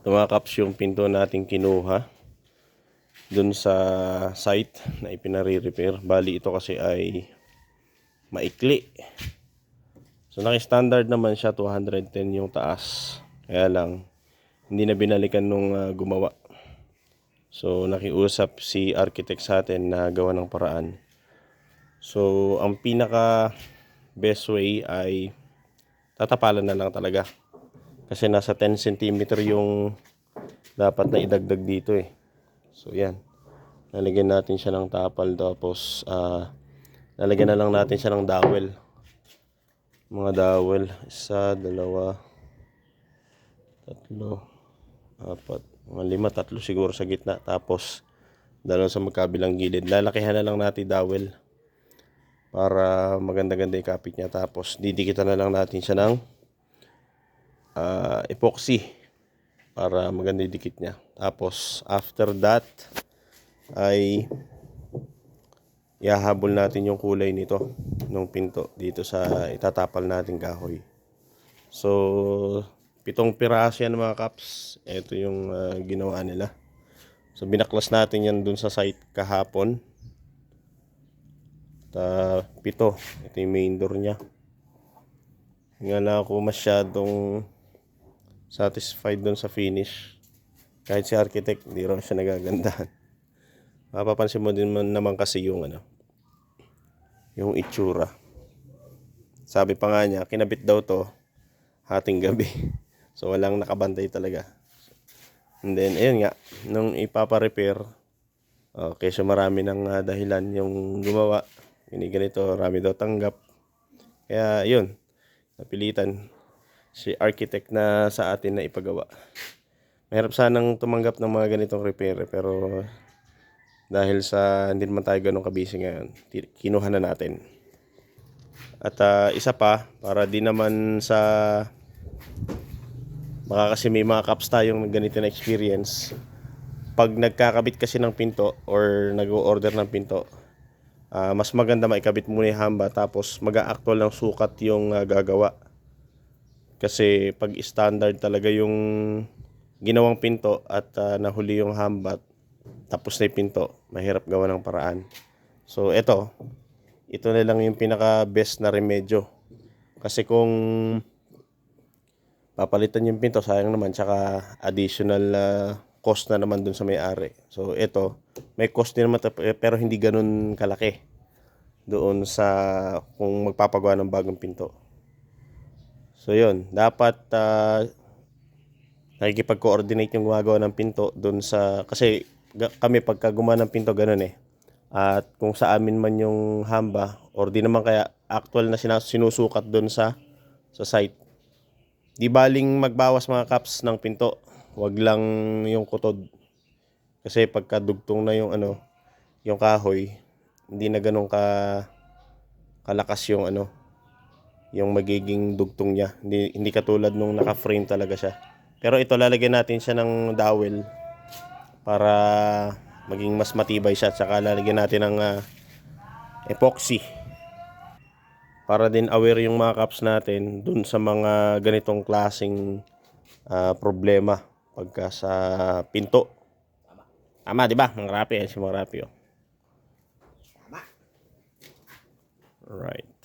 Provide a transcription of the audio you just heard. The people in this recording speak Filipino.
Ito mga kaps yung pinto nating kinuha dun sa site na ipinare-repair. Bali ito kasi ay maikli. So naki-standard naman siya 210 yung taas. Kaya lang hindi na binalikan nung ah, gumawa. So nakiusap si architect sa atin na gawa ng paraan. So ang pinaka best way ay tatapalan na lang talaga. Kasi nasa 10 cm yung dapat na idagdag dito eh. So yan. Lalagyan natin siya ng tapal tapos ah lalagyan na lang natin siya ng dowel. Mga dowel. Isa, dalawa, tatlo, apat, mga lima, tatlo siguro sa gitna. Tapos dalawa sa magkabilang gilid. Lalakihan na lang natin dowel para maganda-ganda yung kapit niya. Tapos didikitan na lang natin siya ng ah, epoxy para maganda yung dikit niya. Tapos after that ay ihahabol natin yung kulay nito ng pinto dito sa itatapal nating kahoy. So pitong piraso yan mga kaps. Ito yung ah, ginawa nila. So binaklas natin yan dun sa site kahapon. Ta pito. Ito yung main door niya. Nga na ako masyadong satisfied dun sa finish. Kahit si architect, hindi raw siya nagagandahan. Mapapansin mo din man naman kasi yung ano, yung itsura. Sabi pa nga niya, kinabit daw to hating gabi. So walang nakabantay talaga. And then, ayun nga, nung ipapa-repair, oh, kesyo marami ng ah, dahilan yung gumawa. Ini ganito, rami daw tanggap. Kaya yun, napilitan si architect na sa atin na ipagawa. Mahirap sanang tumanggap ng mga ganitong repair pero dahil sa hindi naman tayo ganun kabisi ngayon, kinuha na natin. At ah, isa pa, para di naman sa baka kasi may mga caps tayong ganito na experience. Pag nagkakabit kasi ng pinto or nag-order ng pinto, ah, mas maganda maikabit muna yung hamba tapos mag-actual ng sukat yung ah, gagawa. Kasi pag standard talaga yung ginawang pinto at ah, nahuli yung hambat, tapos na yung pinto, mahirap gawa ng paraan. So ito, ito na lang yung pinaka best na remedyo. Kasi kung papalitan yung pinto, sayang naman, tsaka additional ah, cost na naman dun sa may-ari. So ito, may cost din naman, pero hindi ganun kalaki doon sa kung magpapagawa ng bagong pinto. So yun, dapat ah, nakikipag-coordinate yung gumagawa ng pinto doon sa kasi kami pagka gumawa ng pinto ganun eh. At kung sa amin man yung hamba or di naman kaya actual na sinusukat doon sa sa site. Di baling magbawas mga caps ng pinto. Wag lang yung kutod. Kasi pagka dugtong na yung ano, yung kahoy, hindi na ganun ka kalakas yung ano, yung magiging dugtong niya. Hindi, hindi katulad nung naka-frame talaga siya. Pero ito lalagyan natin siya ng dowel para maging mas matibay siya. Tsaka lalagyan natin ng ah, epoxy para din aware yung mga caps natin dun sa mga ganitong klasing ah, problema pagka sa pinto. Tama, di ba? Mga rapi, yan si mga rapi. Oh. Alright.